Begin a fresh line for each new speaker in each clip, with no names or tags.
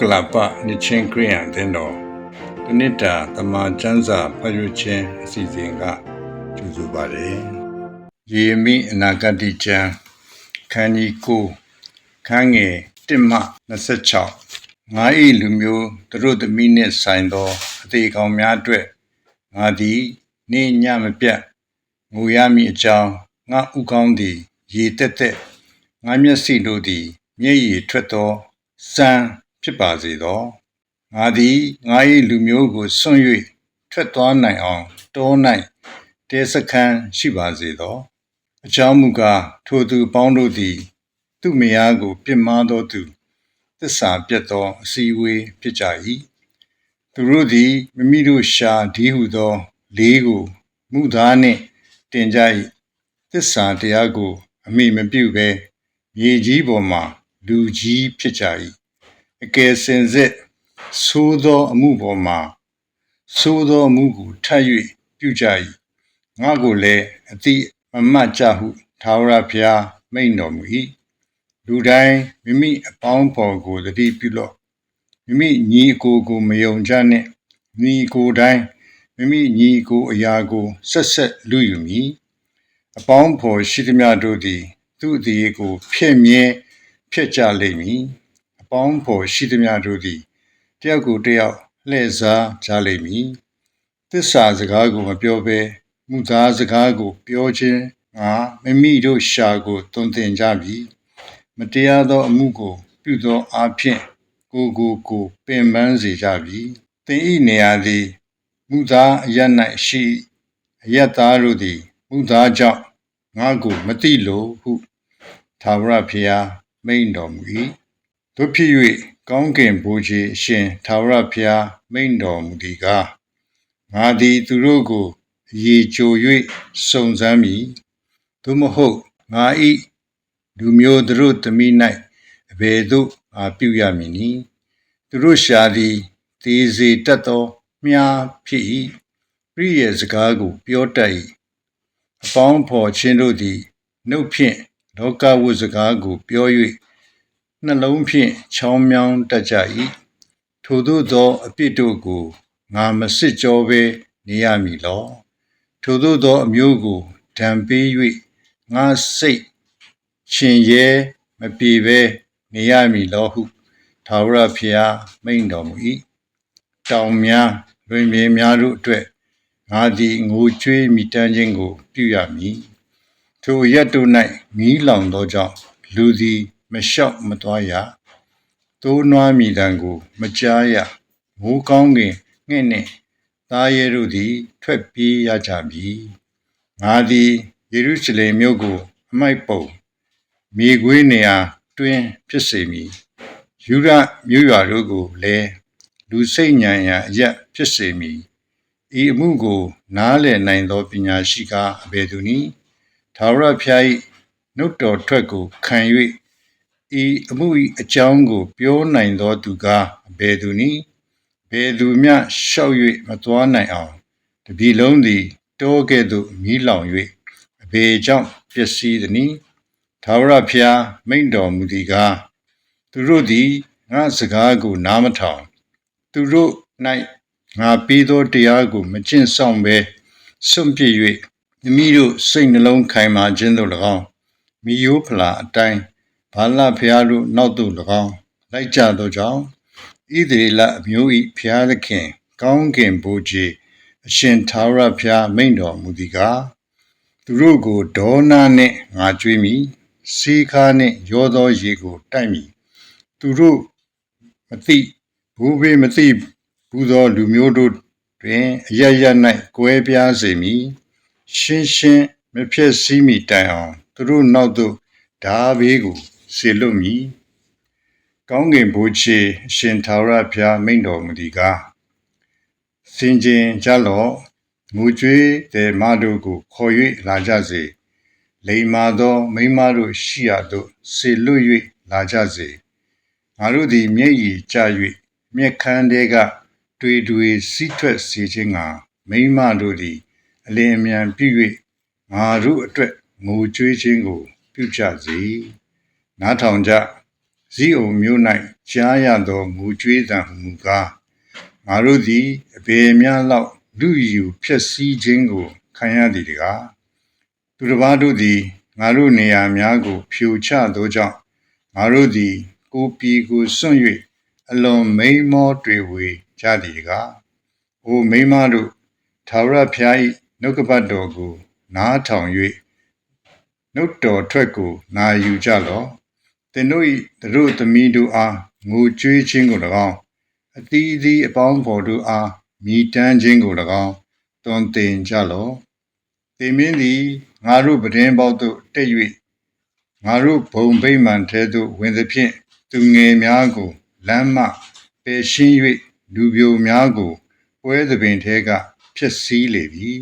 ကလပနှစ်ချင်းခရိယန်အသင်းတော်တနစ်တာတမန်ကျမ်းစာဖတ်ရခြင်းအစီအစဉ်ကကျူဆိုပါတယ်။ယေမိအနာဂတိကျမ်းခန်းကြီးကိုခန်းငယ်1မှ26ငါ၏လူမျိုးသူတို့သမီးနှင့်ဆိုင်သောအသေးကောင်များအတွက်ငါသည်နေညမပြတ်ငိုရမည်အကြောင်းငါဥကောင်းသည်ရေတက်တက်ငါမျက်စိတို့သည်မျက်ရည်ထွက်သောစံ ဖြစ်ပါစေသောငါသည်ငါ၏လူမျိုးကိုစွန့်၍ထွက်သွားနိုင်အောင်တော၌တဲစခန်းရှိပါစေသောအကြောင်းမူကားထိုသူပေါင်းတို့သည် သူ့မယားကိုပြစ်မှားသောသူသစ္စာပြတ်သောအစည်းအဝေးဖြစ်ကြ၏သူတို့သည်မိမိတို့ရှာဒီဟုသော လေးကိုမူသားနှင့်တင်ကြ၏သစ္စာတရားကို အမိမပြုဘဲမြေကြီးပေါ်မှလူကြီးဖြစ်ကြ၏ အကယ်စင်စစ်သိုးသောအမှုပေါ်မှာသိုးသောအမှုကိုထပ်၍ပြုကြ၏ငါကိုလည်းအတိမမတ်ကြဟုသာဝရဘုရားမိန့်တော်မူ၏လူတိုင်းမိမိအပေါင်းဖော်ကိုတတိပြုလော့မိမိညီအကိုကိုမယုံကြနှင့်ညီကိုတိုင်းမိမိညီကိုအရာကိုဆက်ဆက်လူယူမည်အပေါင်းဖော်ရှိသမျှတို့သည် သူ့အသေးကိုဖျက်မြဲဖျက်ကြလိမ့်မည်အ ပေါင်းဖော်ရှိသမျှတို့သည်တယောက်ကိုတယောက်လှည့်စားကြလိမ့်မည်သစ္စာစကားကိုမပြောဘဲမူသားစကားကို ပြောခြင်းငါမိမိတို့ရှာကိုတွင်တင်ကြပြီမတရားသောအမှုကို ပြုသောအဖြစ်ကိုကိုကိုပင်ပန်းစေကြပြီသင်ဤနေရာသည်မူသားအရ၌ရှိအယတ်သားတို့သည်မူသားကြောင့်ငါကိုမတိလိုဟုသာဝရဖျားမိန်တော်မူ၏ တို့ဖြစ်၍ကောင်းကင်ဘုရားအရှင်သာဝရဖျားမိန်တော်မူသည်ကားငါသည်သူတို့ကိုအည်ကြို၍စုံစမ်းမည်သို့မဟုတ်ငါ၏လူမျိုးတို့သမီး၌အဘယ်သို့ငါပြုရမည်နည်းသူတို့ရှာသည်သေစေတတ်သောမြားဖြစ်၏ပြည့်ရဲ့စကားကို ပြောတတ်၏အပေါင်းဖော်ခြင်းတို့သည်နှုတ်ဖြင့်လောကဝိစကားကို ပြော၍ နှလုံးဖြင့်ချောင်းမြောင်းတတ်ကြ၏ထိုသို့သောအပြစ်တို့ကိုငါမစစ်ကြောဘဲနေရမည်လောထိုသို့သောအမျိုးကိုဒဏ်ပေး၍ငါစိတ်ရှင်ရဲမပြေဘဲနေရမည်လောဟုသာဝရဖျားမိန်တော်မူ၏တောင်များလွင်ပြင်များတို့အတွက်ငါသည်ငိုကြွေးမိတမ်းခြင်းကို ပြုရမည်ထိုရက်တို့၌မီးလောင်သောကြောင့်လူသည် မလျှောက်မသွားရသိုးနွားမိတံကို မကြားရမိုးကောင်းကင်ငှဲ့နှင့်သားရဲတို့သည် ထွက်ပြေးရကြပြီငါသည်ယေရုရှလင်မြို့ကိုအမိုက်ပုံမြေခွေးနေရာတွင်ဖြစ်စေမည်ယူရမြို့ရွာတို့ကိုလည်းလူစိတ်ညံရာအရက်ဖြစ်စေမည်ဤအမှုကို နားလည်နိုင်သောပညာရှိကားအဘယ်သူနည်းသာဝရဖျား၏နှုတ်တော်ထွက်ကိုခံ၍ ဤအမှု၏အကြောင်းကို ပြောနိုင်သောသူကားအဘယ်သူနည်းဘယ်သူမျှရှောက်၍မသွားနိုင်အောင်တပြီလုံးသည်တောကဲ့သို့မီးလောင်၍အဘေကြောင့်ပျက်စီးသည်။သာဝရဖျားမိန့်တော်မူသည်ကားသူတို့သည်ငါစကားကို နားမထောင်သူတို့၌ငါပေးသောတရားကို မကျင့်ဆောင်ဘဲစွန့်ပစ်၍မိမိတို့စိတ်နှလုံးခိုင်မာခြင်းသို့၎င်းမိယိုးဖလာအတိုင်း ဘာလဖျားတို့နောက်သို့၎င်းလိုက်ကြသောကြောင့်ဣသရေလအမျိုး၏ဖျားသခင် ကောင်းကင်ဘုရားအရှင်သာရဖျားမိန်တော်မူသည်ကားသူတို့ကိုဒေါနာနှင့်ငါကြွေးမိစီခါနှင့်ရောသောရေကိုတိုက်မိသူတို့မသိဘူဘေမသိဘူးသောလူမျိုးတို့တွင်အရရ၌ကွဲပြားစေမည်ရှင်းရှင်းမဖြစ်စည်းမိတိုင်အောင်သူတို့နောက်သို့ဓာဘေးကို ဆေလွတ်မည်ကောင်းကင်ဘုရားရှင်သာရဘုရားမိန်တော်မူသည်ကားစင်ကြင်ကြလော့ငူကြွေးတဲ့မတို့ကိုခေါ်၍လာကြစေလိမ္မာသောမိမတို့ရှိရသို့ဆေလွတ်၍လာကြစေငါတို့သည်မျက်ရည်ကျ၍မျက်ခမ်းတဲကတွေ့တွေ့စီးထွက်စေခြင်းကမိမတို့သည်အလင်းအမြန်ပြု၍ငါတို့အတွက်ငိုကြွေးခြင်းကို ပြုကြစေ နားထောင်ကြဇီးအုံမျိုး၌ကြားရသောငိုကြွေးသံဟူမူကားငါတို့သည်အပေများလောက်လူယူဖြစ်စည်းခြင်းကိုခံရသည်တကားသူတစ်ပါးတို့သည်ငါတို့နေရာများကို ဖြိုချသောကြောင့်ငါတို့သည် ကိုယ်ပြည်ကိုစွန့်၍အလွန်မိန်မောတွေဝေကြသည်တကားအိုမိန်းမတို့သာဝရဖျား၏နှုတ်ကပတ်တော်ကို နားထောင်၍နှုတ်တော်ထွက်ကိုနာယူကြလော့ သင်တို့၏သူတို့သမီးတို့အားငိုကြွေးခြင်းကို၎င်းအသီးသီးအပေါင်းဖော်တို့အားမိတမ်းခြင်းကို၎င်းတွင်တင်ကြလော့သင်မင်းသည်ငါတို့ပဒင်းပေါက်သို့တက်၍ငါတို့ဘုံဗိမာန်ထဲသို့ဝင်သဖြင့်သူငယ်များကိုလမ်းမှပယ်ရှင်း၍လူပြိုများကိုပွဲသပင်ထဲကဖြစ်စည်းလေပြီ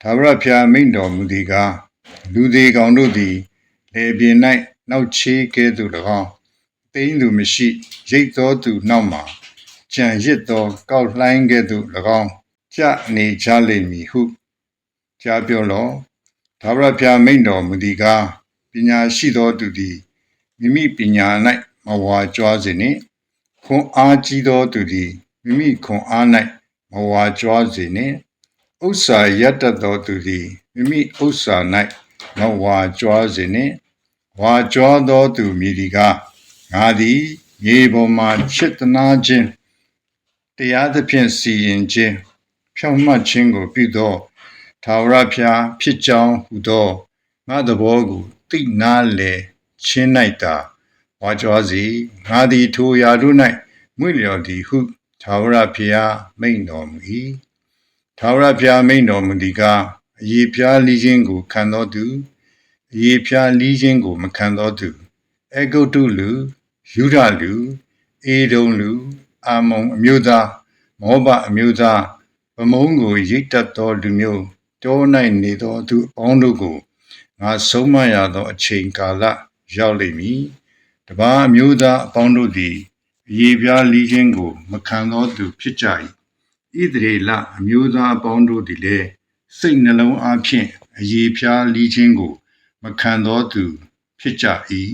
သာဝရဖျားမိန်တော်မူသည်ကားလူသေးကောင်တို့သည်လေပြင်း၌ နောက်ချေးကဲ့သို့၎င်းသိမ့်သူမရှိရိတ်သောသူနောက်မှာကြံရစ်သော ကောက်လှိုင်းကဲ့သို့၎င်းကြနေကြလိမ့်မည်ဟုကြားပြောလောသာဝရဖျားမိန်တော်မူသည်ကားပညာရှိသောသူသည်မိမိပညာ၌မဝါကြွားစေနှင့်ခွန်အားကြီးသောသူသည်မိမိခွန်အား၌မဝါကြွားစေနှင့်ဥစ္စာရတတ်သောသူသည်မိမိဥစ္စာ၌မဝါကြွားစေနှင့် ဝါကြွားသောသူမည်ဒီကားငါသည်မြေပေါ်မှချစ်သနာခြင်းတရားသဖြင့်စီရင်ခြင်းဖြောင့်မတ်ခြင်းကိုပြုသောသာဝရဖျားဖြစ်ကြောင်းဟူသောငါသဘောကိုသိနာလေချင်း၌တာဝါကြွားစီငါသည်ထိုရာတို့၌မွေ့လျော်သည်ဟုသာဝရဖျားမိန်တော်မူ၏သာဝရဖျားမိန်တော်မူသည်ကားအယေဖျားလီခြင်းကိုခံသောသူ အယေဖျားလီခြင်းကို မခံသောသူအေဂုတ်တုလူယူဒလူအေဒုံလူအာမုံအမျိုးသားမောဘအမျိုးသားဗမုံးကိုရိတ်တတ်သောလူမျိုးတော၌နေသောသူအပေါင်းတို့ကိုငါဆုံးမရသောအချိန်ကာလရောက်လိမ့်မည်တပါးအမျိုးသားအပေါင်းတို့သည်အယေပြားလီခြင်းကို မခံသောသူဖြစ်ကြ၏ဣသရေလအမျိုးသားအပေါင်းတို့သည်လည်းစိတ်နှလုံးအားဖြင့်အယေပြားလီခြင်းကို မခံသောသူ ဖြစ်ကြ၏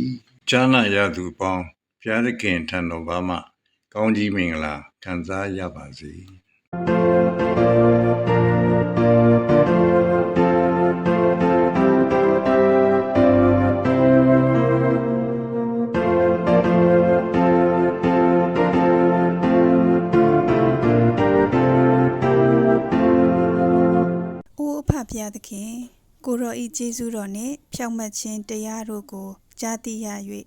ကြားနာရသူအပေါင်းဘုရားသခင်ထံတော်ဘာမှကောင်းကြီးမင်္ဂလာခံစားရပါစေ။
အိုးအဖဖျားသခင်ကိုရောဤကျေးဇူးတော်နှင့် ဖြောင့်မတ်ခြင်းတရားတို့ကိုကြားသိရ၍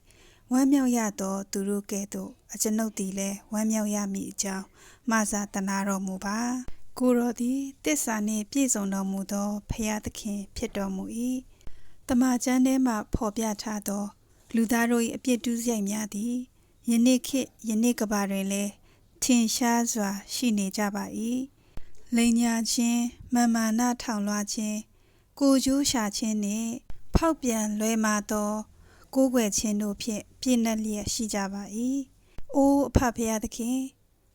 ဝမ်းမြောက်ရသော သူတို့ကဲ့သို့အကျွန်ုပ်သည်လည်းဝမ်းမြောက်ရမည်အကြောင်းမဆာတနာတော်မူပါ။ကိုရောသည်တစ္ဆာနှင့်ပြည့်စုံတော်မူသောဖျားသခင်ဖြစ်တော်မူ၏။တမန်ကျမ်းထဲမှဖော်ပြထားသော လူသားတို့၏အပြစ်ဒုစရိုက်များသည်ယနေ့ခေတ်ယနေ့ကဘာတွင်လည်းထင်ရှားစွာ ရှိနေကြပါ၏။လိန်ညာခြင်းမာမာနထောင်လွှားခြင်းကိုကျိုးရှာခြင်းနှင့် ဖောက်ပြန်လွဲမာသောကိုးကွယ်ခြင်းတို့ဖြင့်ပြည့်နှက်လျက်ရှိကြပါ၏။အိုးအဖဖရာသခင်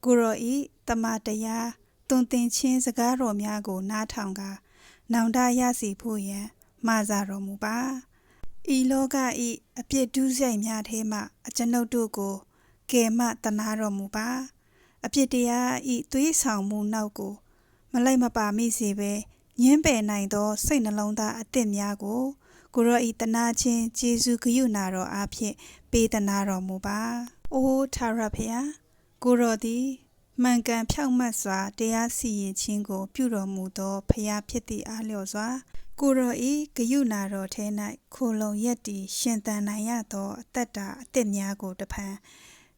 ကိုရောဤတမန်တရားတွင်တင်ခြင်းစကားတော်များကို နားထောင်ကာနောင်တရစီဖို့ရန်မှာစာတော်မူပါ။ဤလောကဤအပြစ်ဒုစရိုက်များထဲမှအကျွန်ုပ်တို့ကိုကယ်မတနာတော်မူပါ။အပြစ်တရားဤသွေးဆောင်မှုနောက်ကို မလိုက်မပါမိစေဘဲညင်းပယ်နိုင်သော စိတ်နှလုံးသားအသစ်များကို ကိုရောဤတနာချင်းဂျေဇုဂရုဏာတော်အားဖြင့်ပေးတနာတော်မူပါ။အိုးထာဝရဖျားကိုရောသည်မှန်ကန်ဖြောင့်မတ်စွာတရားစီရင်ခြင်းကို ပြုတော်မူသောဖျားဖြစ်သည့်အားလျော်စွာကိုရောဤဂယုဏာတော်ထဲ၌ခိုလုံရက်တည်ရှင်သန်နိုင်ရသောအသက်တာအသစ်များကိုတဖန်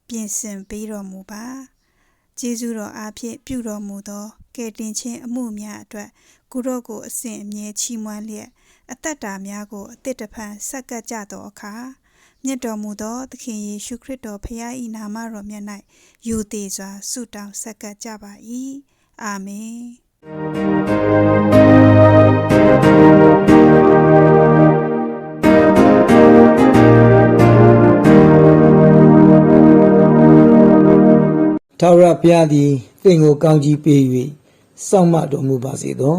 ပြင်ဆင်ပေးတော်မူပါ။ကျေးဇူးတော်အားဖြင့်ပြုတော်မူသောကယ်တင်ခြင်းအမှုများအတွက်ကိုရော့ကိုအစဉ်အမြဲချီးမွမ်းလျက် အသက်တာများကိုအသစ်တဖန်ဆက်ကပ်ကြသောအခါမြတ်တော်မူသောသခင်ယေရှုခရစ်တော်ဖခင်၏နာမတော်မြတ်၌ယူသေးစွာဆုတောင်းဆက်ကပ်ကြပါ၏အာမင်
ထာဝရဘုရားသည်သင်ကိုကောင်းကြီးပေး၍စောင့်မတော်မူပါစေသော